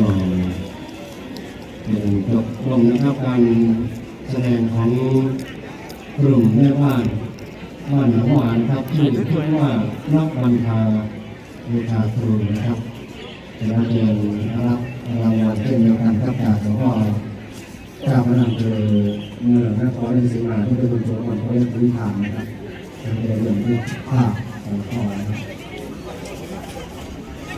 ก็เป็นจบลงนะครับการแสดงของกลุ่มแม่บ้านบ้านหนหวานครับที่อชื่อว่านักบันทาบูชาครูนะครับจะมาเรียนรับรางวัลเช่นเดียวกันครับจากหลวงพ่อเจ้าพนังเธอเมื่อนครราชสีมาที่เป็นคนโจมคนเขาเรียกพื้นฐานนะครับเป็นเรื่องที่ภาคของพ่อนะครั